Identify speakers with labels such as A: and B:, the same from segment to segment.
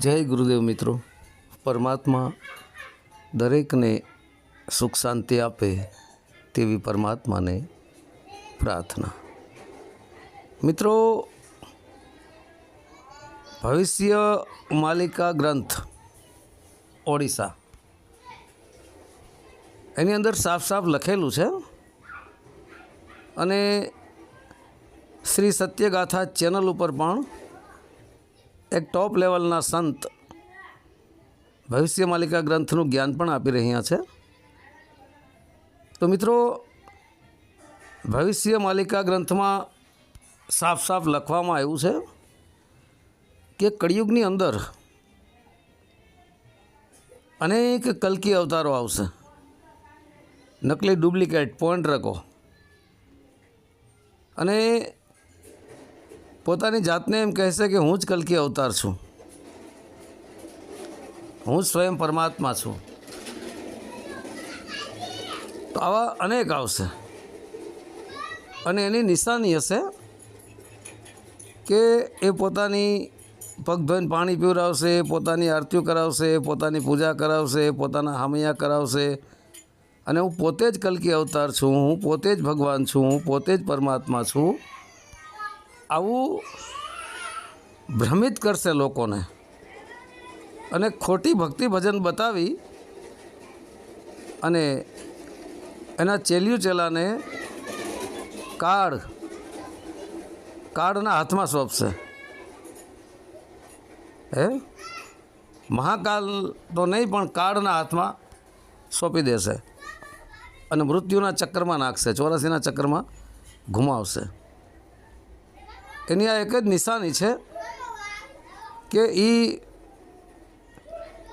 A: જય ગુરુદેવ મિત્રો. પરમાત્મા દરેકને સુખ શાંતિ આપે તેવી પરમાત્માને પ્રાર્થના. મિત્રો, ભવિષ્ય માલિકા ગ્રંથ, ઓડિશા. એની અંદર સાફ સાફ લખેલું છે. અને શ્રી સત્યગાથા ચેનલ ઉપર પણ એક ટોપ લેવલના સંત ભવિષ્ય માલિકા ગ્રંથનું જ્ઞાન પણ આપી રહ્યા છે. તો મિત્રો, ભવિષ્ય માલિકા ગ્રંથમાં સાફ સાફ લખવામાં આવ્યું છે કે કળિયુગની અંદર અનેક કલકી અવતારો આવશે. નકલી ડુપ્લિકેટ પોઈન્ટ રકો અને પોતાની જાતને એમ કહેશે કે હું જ કલકી અવતાર છું. હું સ્વયં પરમાત્મા છું. તો આવા અનેક આવશે. અને એની નિશાની હશે કે એ પોતાની પગ ધોઈને પાણી પીવડાવશે, પોતાની આરતીઓ કરાવશે, પોતાની પૂજા કરાવશે, પોતાના હામૈયા કરાવશે. અને હું પોતે જ કલકી અવતાર છું, હું પોતે જ ભગવાન છું, હું પોતે જ પરમાત્મા છું. આવું ભ્રમિત કરશે લોકોને. અને ખોટી ભક્તિ ભજન બતાવી અને એના ચેલ્યું ચેલાને કાર્ડ કાર્ડના હાથમાં સોંપશે. હે? મહાકાલ તો નહીં, પણ કાર્ડના હાથમાં સોંપી દેશે. અને મૃત્યુના ચક્કરમાં નાખશે, ચોરાસીના ચક્કરમાં ઘુમાવશે. એની આ એક જ નિશાની છે કે એ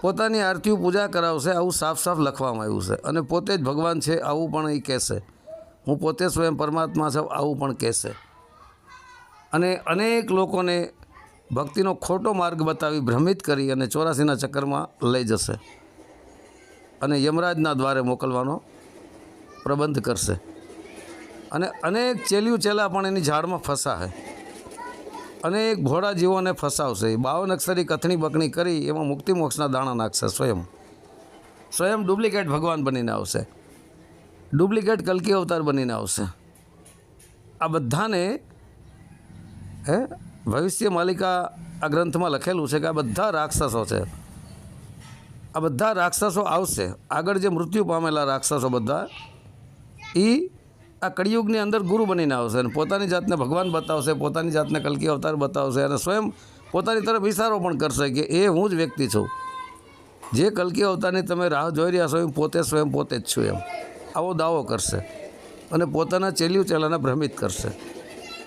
A: પોતાની આરતીઓ પૂજા કરાવશે, આવું સાફ સાફ લખવામાં આવ્યું છે. અને પોતે જ ભગવાન છે, આવું પણ એ કહેશે. હું પોતે સ્વયં પરમાત્મા છું, આવું પણ કહેશે. અને અનેક લોકોને ભક્તિનો ખોટો માર્ગ બતાવી ભ્રમિત કરી અને ચોરાસીના ચક્કરમાં લઈ જશે. અને યમરાજના દ્વારે મોકલવાનો પ્રબંધ કરશે. અને અનેક ચેલિયું ચેલા પણ એની ઝાડમાં ફસાશે. અનેક ઘોડા જીવોને ફસાવશે. બાવન અક્ષરી કથણી બકણી કરી, એમાં મુક્તિ મોક્ષના દાણા નાખશે સ્વયં. સ્વયં ડુપ્લિકેટ ભગવાન બનીને આવશે. ડુપ્લિકેટ કલકી અવતાર બનીને આવશે. આ બધાને, હે, ભવિષ્ય માલિકા આ ગ્રંથમાં લખેલું છે કે આ બધા રાક્ષસો છે. આ બધા રાક્ષસો આવશે. આગળ જે મૃત્યુ પામેલા રાક્ષસો બધા એ આ કળિયુગની અંદર ગુરુ બનીને આવશે અને પોતાની જાતને ભગવાન બતાવશે, પોતાની જાતને કલકી અવતાર બતાવશે અને સ્વયં પોતાની તરફ ઇશારો પણ કરશે કે એ હું જ વ્યક્તિ છું. જે કલકી અવતારની તમે રાહ જોઈ રહ્યા છો એ પોતે સ્વયં પોતે જ છું એમ. આવો દાવો કરશે અને પોતાના ચેલ્યું ચેલાને ભ્રમિત કરશે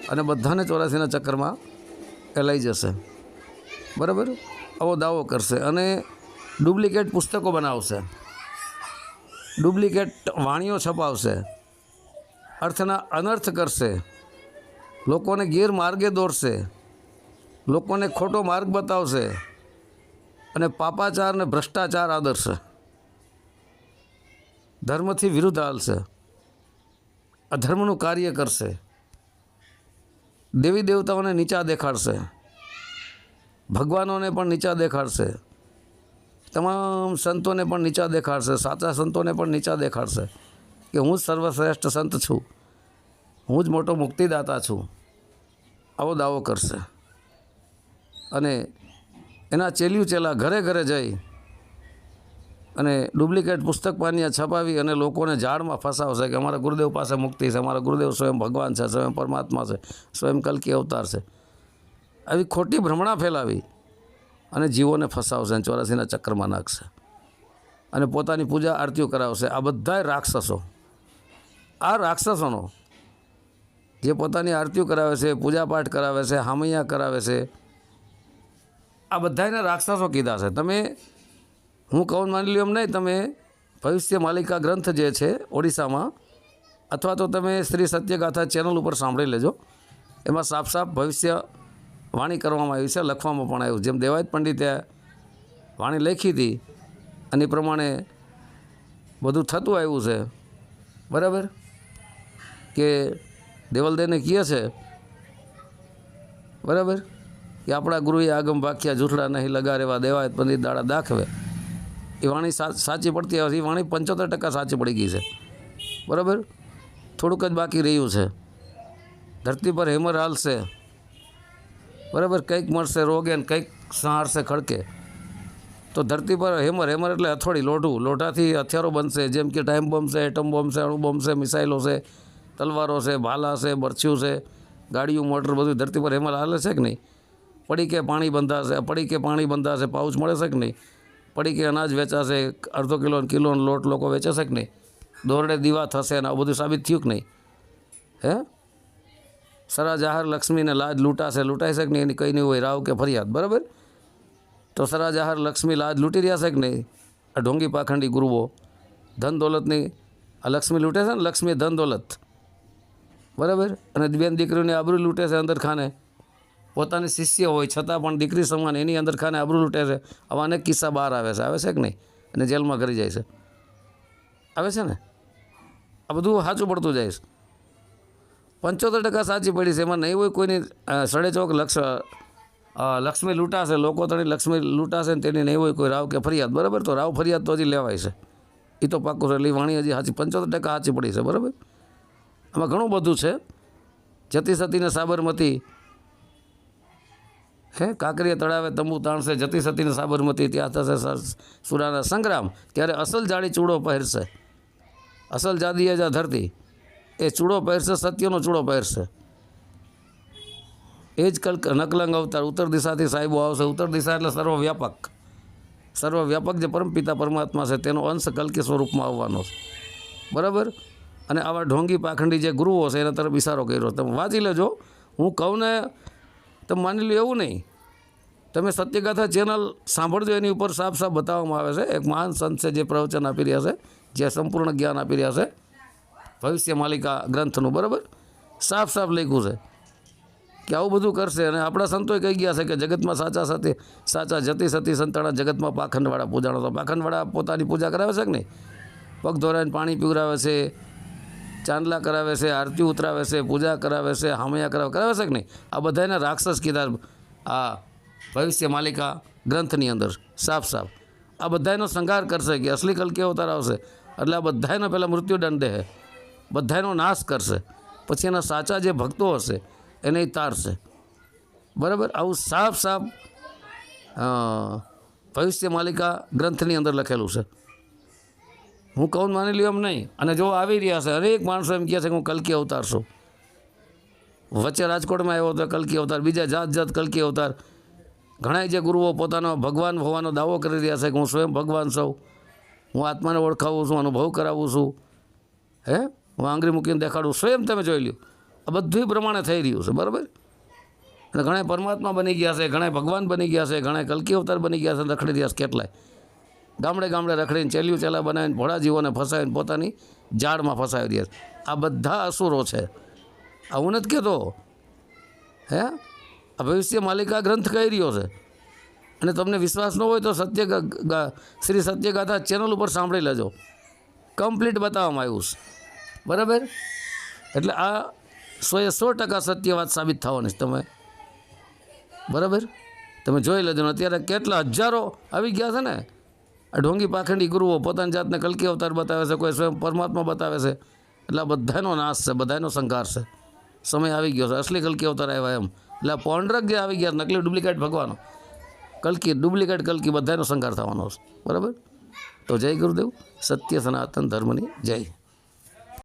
A: અને બધાને ચોરાસીના ચક્કરમાં એ જશે. બરાબર? આવો દાવો કરશે અને ડુપ્લિકેટ પુસ્તકો બનાવશે. ડુપ્લિકેટ વાણીઓ છપાવશે. અર્થના અનર્થ કરશે. લોકોને ગેરમાર્ગે દોરશે. લોકોને ખોટો માર્ગ બતાવશે. અને પાપાચાર અને ભ્રષ્ટાચાર આદરશે. ધર્મથી વિરુદ્ધ હાલશે. અધર્મનું કાર્ય કરશે. દેવી દેવતાઓને નીચા દેખાડશે. ભગવાનોને પણ નીચા દેખાડશે. તમામ સંતોને પણ નીચા દેખાડશે. સાચા સંતોને પણ નીચા દેખાડશે. કે હું જ સર્વશ્રેષ્ઠ સંત છું. હું જ મોટો મુક્તિદાતા છું. આવો દાવો કરશે. અને એના ચેલ્યું ચેલા ઘરે ઘરે જઈ અને ડુપ્લિકેટ પુસ્તક પાનિયા છપાવી અને લોકોને ઝાડમાં ફસાવશે કે અમારા ગુરુદેવ પાસે મુક્તિ છે, અમારા ગુરુદેવ સ્વયં ભગવાન છે, સ્વયં પરમાત્મા છે, સ્વયં કલકી અવતાર છે. આવી ખોટી ભ્રમણા ફેલાવી અને જીવોને ફસાવશે અને ચોરાસીના ચક્કરમાં નાખશે. અને પોતાની પૂજા આરતીઓ કરાવશે. આ બધાય રાક્ષસો. આ રાક્ષસોનો જે પોતાની આરતીઓ કરાવે છે, પૂજાપાઠ કરાવે છે, હામૈયા કરાવે છે, આ બધાને રાક્ષસો કીધા છે. તમે, હું કહું માની લ્યો એમ નહીં, તમે ભવિષ્ય માલિકા ગ્રંથ જે છે ઓડિશામાં, અથવા તો તમે શ્રી સત્યગાથા ચેનલ ઉપર સાંભળી લેજો. એમાં સાફ સાફ ભવિષ્ય વાણી કરવામાં આવી છે, લખવામાં પણ આવ્યું જેમ દેવાયત પંડિતે વાણી લખી હતી, અને પ્રમાણે બધું થતું આવ્યું છે. બરાબર? કે દેવલદેને કહે છે, બરાબર, કે આપણા ગુરુએ આગમ વાક્યા જૂઠડા નહીં લગારેવા દેવાય પંડિત દાડા દાખવે. એ વાણી સાચી પડતી હવે એ વાણી પંચોતેર ટકા સાચી પડી ગઈ છે. બરાબર? થોડુંક જ બાકી રહ્યું છે. ધરતી પર હેમર હાલશે. બરાબર? કંઈક મળશે રોગે ને કંઈક સહારશે ખડકે. તો ધરતી પર હેમર હેમર એટલે હથોડી લોઢું. લોઢાથી હથિયારો બનશે, જેમ કે ટાઈમ બોમ્બ છે, એટમ બોમ્બ અણુ બોમ્બ છે, મિસાઇલો છે. તલવારો છે, ભાલા છે, બરછ્યું છે, ગાડીઓ, મોટર બધું ધરતી પર હેમર હાલે છે કે નહીં? પડી કે પાણી બંધાશે પડી કે પાણી બંધાશે, પાઉચ મળે છે કે નહીં? પડી કે અનાજ વેચાશે, અડધો કિલો કિલો લોટ લોકો વેચાશે કે નહીં? દોરડે દીવા થશે ને આવું બધું સાબિત થયું કે નહીં? હે? સરા જાહર લક્ષ્મીને લાજ લૂંટાશે લૂંટાઈ શકે નહીં? એની કંઈ નહીં હોય, રાવ કે ફરિયાદ, બરાબર? તો સરા જાહર લક્ષ્મી લાજ લૂંટી રહ્યા છે કે નહીં? આ ઢોંગી પાખંડી ગુરુઓ, ધન દોલતની, આ લક્ષ્મી લૂંટે છે ને? લક્ષ્મી ધન દોલત. બરાબર? અને બેન દીકરીઓને આબરૂ લૂંટે છે અંદર ખાને પોતાની શિષ્ય હોય, છતાં પણ દીકરી સમાન એની અંદર ખાને આબરૂ લૂંટે છે. આવા અનેક કિસ્સા બહાર આવે છે. આવે છે કે નહીં? અને જેલમાં કરી જાય છે. આવે છે ને? આ બધું સાચું પડતું જાય છે. પંચોતેર ટકા સાચી પડી છે. એમાં નહીં હોય કોઈની સડે ચોક લક્ષ લક્ષ્મી લૂંટાશે લોકો તણી લક્ષ્મી લૂંટાશે ને તેની નહીં હોય કોઈ રાવ કે ફરિયાદ. બરાબર? તો રાવ ફરિયાદ તો હજી લેવાય છે. એ તો પાકું છે. એટલે વાણી હજી સાચી, પંચોતેર ટકા સાચી પડી છે. બરાબર? આમાં ઘણું બધું છે. જતી સતીને સાબરમતી, હે, કાંકરિયા તળાવે તંબુ તાણશે, જતી સતીને સાબરમતી, ત્યાં થશે સુરાના સંગ્રામ. ત્યારે અસલ જાડી ચૂડો પહેરશે. અસલ જાદીએ જ ધરતી. એ ચૂડો પહેરશે, સત્યનો ચૂડો પહેરશે. એ જ કલ નકલંગ અવતાર, ઉત્તર દિશાથી સાહેબો આવશે. ઉત્તર દિશા એટલે સર્વવ્યાપક. સર્વવ્યાપક જે પરમપિતા પરમાત્મા છે, તેનો અંશ કલ્કી સ્વરૂપમાં આવવાનો છે. બરાબર? અને આવા ઢોંગી પાખંડી જે ગુરુઓ છે, એના તરફ ઇશારો કર્યો. તમે વાંચી લેજો. હું કહું ને, તમે માની લો એવું નહીં. તમે સત્યગાથા ચેનલ સાંભળજો, એની ઉપર સાફ સાફ બતાવવામાં આવે છે. એક મહાન સંત છે જે પ્રવચન આપી રહ્યા છે, જે સંપૂર્ણ જ્ઞાન આપી રહ્યા છે. ભવિષ્ય માલિકા ગ્રંથનું, બરાબર? સાફ સાફ લખ્યું છે કે આવું બધું કરશે. અને આપણા સંતોએ કહી ગયા છે કે જગતમાં સાચા સતી સાચા જતી સતી સંતાણા જગતમાં પાખંડવાળા પૂજાણો. તો પાખંડવાળા પોતાની પૂજા કરાવે છે કે નહીં? પગ ધોરાઈને પાણી પીવરાવે છે ચાંદલા કરાવે છે આરતી ઉતરાવે છે પૂજા કરાવે છે હામૈયા કરાવે કરાવે છે કે નહીં આ બધાને રાક્ષસ કીધા આ ભવિષ્ય માલિકા ગ્રંથની અંદર સાફ સાફ આ બધાનો સંઘાર કરશે કે અસલી કલકી અવતાર આવશે એટલે આ બધાનો પહેલાં મૃત્યુદંડ દે બધાનો નાશ કરશે પછી એના સાચા જે ભક્તો હશે એને ઈ તારશે બરાબર આવું સાફ સાફ અ, ભવિષ્ય માલિકા ગ્રંથની અંદર લખેલું છે હું કહું માની લ્યો એમ નહીં. અને જો આવી રહ્યા છે, હરેક માણસો એમ કહે છે કે હું કલકી અવતાર છું. વચ્ચે રાજકોટમાં આવ્યો હતો, કલકી અવતાર. બીજા જાત જાત કલકી અવતાર. ઘણા જે ગુરુઓ પોતાનો ભગવાન હોવાનો દાવો કરી રહ્યા છે કે હું સ્વયં ભગવાન છું. હું આત્માને ઓળખાવું છું, અનુભવ કરાવું છું. હે? હું આંગળી મૂકીને દેખાડું. સ્વયં તમે જોઈ લ્યો. આ બધું પ્રમાણે થઈ રહ્યું છે, બરાબર? અને ઘણા પરમાત્મા બની ગયા છે ઘણા ભગવાન બની ગયા છે ઘણા કલકી અવતાર બની ગયા છે દખડી રહ્યા છે કેટલાય. ગામડે ગામડે રખડીને ચેલ્યું ચેલા બનાવીને ભોળા જીવોને ફસાવીને પોતાની જાળમાં ફસાવી છે. આ બધા અસુરો છે. આ હું નથી કહેતો. હે? આ ભવિષ્ય માલિકા ગ્રંથ કહી રહ્યો છે. અને તમને વિશ્વાસ ન હોય તો સત્ય શ્રી સત્યગાથા ચેનલ ઉપર સાંભળી લેજો. કમ્પ્લીટ બતાવવામાં આવ્યું છે. બરાબર? એટલે આ સોએ સો ટકા સત્ય વાત સાબિત થવાની છે તમે. બરાબર? તમે જોઈ લેજો અત્યારે કેટલા હજારો આવી ગયા છે ને. ઢોંગી પાખંડી ગુરુઓ પોતાની જાતને કલકી અવતાર બતાવે છે, કોઈ સ્વયં પરમાત્મા બતાવે છે. એટલે આ બધાનો નાશ છે, બધાનો સંકાર છે. સમય આવી ગયો છે, અસલી કલકી અવતાર આવ્યા એમ. એટલે આ જે આવી ગયા, નકલી ડુપ્લિકેટ ભગવાનો. કલકી, ડુપ્લિકેટ કલકી બધાનો સંકાર થવાનો છે. બરાબર? તો જય ગુરુદેવ, સત્ય સનાતન ધર્મની જય.